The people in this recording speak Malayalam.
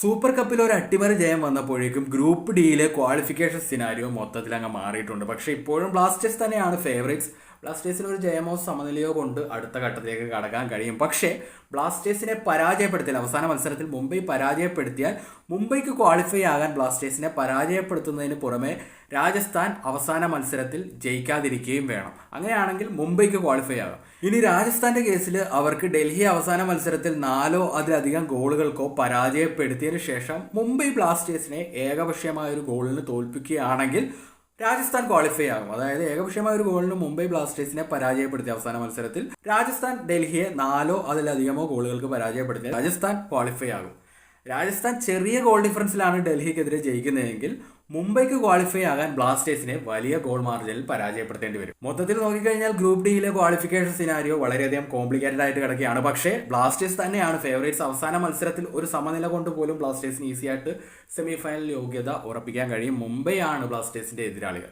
സൂപ്പർ കപ്പിൽ ഒരു അട്ടിമറി ജയം വന്നപ്പോഴേക്കും ഗ്രൂപ്പ് ഡിയിലെ ക്വാളിഫിക്കേഷൻ സിനാരിയോ മൊത്തത്തിൽ അങ്ങ് മാറിയിട്ടുണ്ട്. പക്ഷേ ഇപ്പോഴും ബ്ലാസ്റ്റേഴ്സ് തന്നെയാണ് ഫേവറേറ്റ്സ് ബ്ലാസ്റ്റേഴ്സിന് ഒരു ജയമോ സമനിലയോ കൊണ്ട് അടുത്ത ഘട്ടത്തിലേക്ക് കടക്കാൻ കഴിയും. പക്ഷേ ബ്ലാസ്റ്റേഴ്സിനെ പരാജയപ്പെടുത്തിയാൽ അവസാന മത്സരത്തിൽ മുംബൈ പരാജയപ്പെടുത്തിയാൽ മുംബൈക്ക് ക്വാളിഫൈ ആകാൻ ബ്ലാസ്റ്റേഴ്സിനെ പരാജയപ്പെടുത്തുന്നതിന് പുറമെ രാജസ്ഥാൻ അവസാന മത്സരത്തിൽ ജയിക്കാതിരിക്കുകയും വേണം. അങ്ങനെയാണെങ്കിൽ മുംബൈക്ക് ക്വാളിഫൈ ആകാം. ഇനി രാജസ്ഥാന്റെ കേസിൽ അവർക്ക് ഡൽഹി അവസാന മത്സരത്തിൽ നാലോ അതിലധികം ഗോളുകൾക്കോ പരാജയപ്പെടുത്തിയതിനു ശേഷം മുംബൈ ബ്ലാസ്റ്റേഴ്സിനെ ഏകപക്ഷീയമായ ഒരു ഗോളിന് തോൽപ്പിക്കുകയാണെങ്കിൽ രാജസ്ഥാൻ ക്വാളിഫൈ ആകും. അതായത് ഏകപക്ഷീയമായ ഒരു ഗോളിന് മുംബൈ ബ്ലാസ്റ്റേഴ്സിനെ പരാജയപ്പെടുത്തിയ അവസാന മത്സരത്തിൽ രാജസ്ഥാൻ ഡൽഹിയെ നാലോ അതിലധികമോ ഗോളുകൾക്ക് പരാജയപ്പെടുത്തി രാജസ്ഥാൻ ക്വാളിഫൈ ആകും. രാജസ്ഥാൻ ചെറിയ ഗോൾ ഡിഫറൻസിലാണ് ഡൽഹിക്കെതിരെ ജയിക്കുന്നതെങ്കിൽ മുംബൈക്ക് ക്വാളിഫൈ ആകാൻ ബ്ലാസ്റ്റേഴ്സിനെ വലിയ ഗോൾ മാർജിനിൽ പരാജയപ്പെടുത്തേണ്ടി വരും. മൊത്തത്തിൽ നോക്കിക്കഴിഞ്ഞാൽ ഗ്രൂപ്പ് ഡിയിലെ ക്വാളിഫിക്കേഷൻ സിനാരിയോ വളരെയധികം കോംപ്ലിക്കേറ്റഡ് ആയിട്ട് കിടക്കുകയാണ്. പക്ഷേ ബ്ലാസ്റ്റേഴ്സ് തന്നെയാണ് ഫേവറേറ്റ്സ് അവസാന മത്സരത്തിൽ ഒരു സമനില കൊണ്ട് പോലും ബ്ലാസ്റ്റേഴ്സിന് ഈസിയായിട്ട് സെമിഫൈനൽ സെമി യോഗ്യത ഉറപ്പിക്കാൻ കഴിയും. മുംബൈ ആണ് ബ്ലാസ്റ്റേഴ്സിന്റെ എതിരാളികൾ.